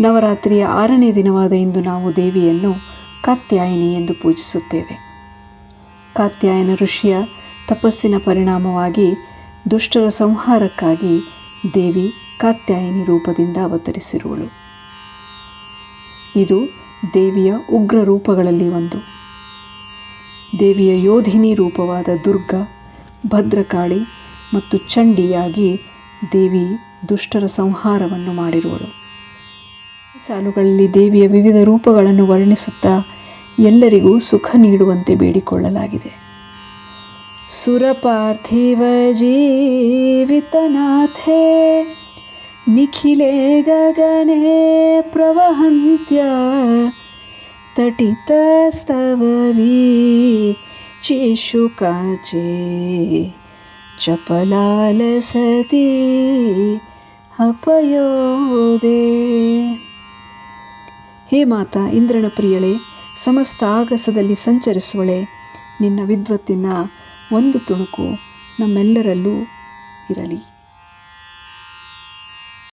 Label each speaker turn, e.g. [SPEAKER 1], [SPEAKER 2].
[SPEAKER 1] ನವರಾತ್ರಿಯ ಆರನೇ ದಿನವಾದ ಇಂದು ನಾವು ದೇವಿಯನ್ನು ಕಾತ್ಯಾಯಿನಿ ಎಂದು ಪೂಜಿಸುತ್ತೇವೆ. ಕಾತ್ಯಾಯನ ಋಷಿಯ ತಪಸ್ಸಿನ ಪರಿಣಾಮವಾಗಿ ದುಷ್ಟರ ಸಂಹಾರಕ್ಕಾಗಿ ದೇವಿ ಕಾತ್ಯಾಯಿನಿ ರೂಪದಿಂದ ಅವತರಿಸಿರುವಳು. ಇದು ದೇವಿಯ ಉಗ್ರ ರೂಪಗಳಲ್ಲಿ ಒಂದು. ದೇವಿಯ ಯೋಧಿನಿ ರೂಪವಾದ ದುರ್ಗ, ಭದ್ರಕಾಳಿ ಮತ್ತು ಚಂಡಿಯಾಗಿ ದೇವಿ ದುಷ್ಟರ ಸಂಹಾರವನ್ನು ಮಾಡಿರುವಳು. ಸಾಲುಗಳಲ್ಲಿ ದೇವಿಯ ವಿವಿಧ ರೂಪಗಳನ್ನು ವರ್ಣಿಸುತ್ತಾ ಎಲ್ಲರಿಗೂ ಸುಖ ನೀಡುವಂತೆ ಬೇಡಿಕೊಳ್ಳಲಾಗಿದೆ. ಸುರಪಾರ್ಥಿವ ಜೀವಿತನಾಥೇ, ನಿಖಿಲೇ ಗಗನೆ ಪ್ರವಹಂತ್ಯ, ತಟಿತಸ್ತವವಿ ಚೇಶುಕಾಚೆ ಚಪಲಾಲಸತಿ ಹಪಯೋದೆ ಹೇ ಮಾತಾ ಇಂದ್ರನ ಪ್ರಿಯಳೆ ಸಮಸ್ತ ಆಗಸದಲ್ಲಿ ಸಂಚರಿಸುವಳೆ. ನಿನ್ನ ವಿದ್ವತ್ತಿನ ಒಂದು ತುಣುಕು ನಮ್ಮೆಲ್ಲರಲ್ಲೂ ಇರಲಿ.